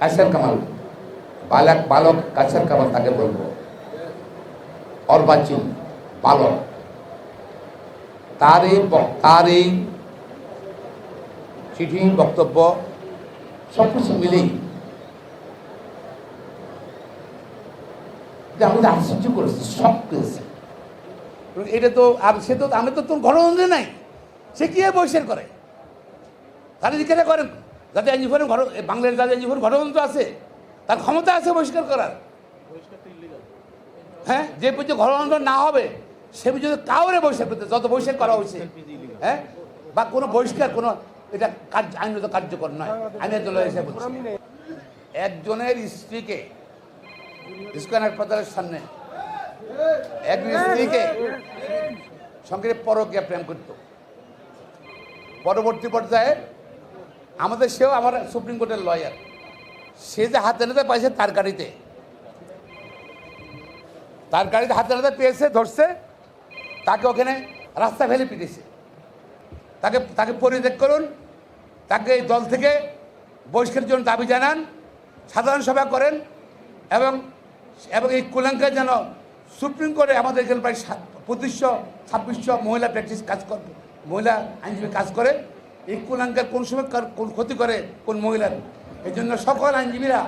কাছের কামাল। বালক বালক, কাছের কামাল, তাকে বলব। অর্বাচীন বালক। তার এই তার এই চিঠি বক্তব্য সব কিছু মিলেই আমাদের আশ্চর্য করেছে সব করেছে। এটা তো আর সে তো আমি তো তোর গণতন্ত্রে নাই। সে কি বহিষ্কার করে? তারা জিজ্ঞাসা করেন। যাতে আইনজীবনের ঘর বাংলাদেশ যাতে আইনজীবনের গণতন্ত্র আছে তার ক্ষমতা আছে বহিষ্কার করার। হ্যাঁ যে পর্যন্ত গণতন্ত্র না হবে সে পর্যন্ত কাউরে বহিষ্কার করতে যত বহিষ্কার করা হয়েছে হ্যাঁ বা কোনো বহিষ্কার কোনো এটা কার্য আইনত কার্যকর নয় আইনের দল এসে বলছে। একজনের স্ত্রীকে ইস্কন হাসপাতালের সামনে একজন স্ত্রীকে সঙ্গে পরকীয়া প্রেম করত। পরবর্তী পর্যায়ে আমাদের সেও আমার সুপ্রিম কোর্টের লয়ার সে যে হাতে নাতে পাইছে তার গাড়িতে। তার গাড়িতে হাতে নাতে পেয়েছে, ধরছে, তাকে ওখানে রাস্তা ফেলে পিটেছে। তাকে তাকে পরিত্যাগ করুন, তাকে এই দল থেকে বহিষ্কারের জন্য দাবি জানান, সাধারণ সভা করেন, এবং এবং এই কুলাঙ্কা যেন সুপ্রিম কোর্টে আমাদের এখানে প্রায় সাত- পঁচিশশো, ছাব্বিশশো মহিলা প্র্যাকটিস কাজ করে, মহিলা আইনজীবী কাজ করে এই কুলাঙ্কার কোন সময় কার- কোন ক্ষতি করে কোন মহিলার এই জন্য সকল আইনজীবীরা,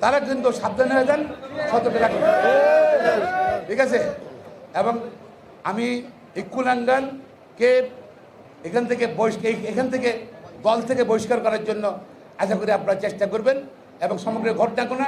তারা কিন্তু সাবধান হয়ে যান, সতর্ক রাখবেন ঠিক আছে? এবং আমি এই কুলাঙ্গানকে এখান থেকে বহিষ্কার এখান থেকে দল থেকে বহিষ্কার করার জন্য আশা করি আপনারা চেষ্টা করবেন এবং সমগ্র ঘটনাগুলো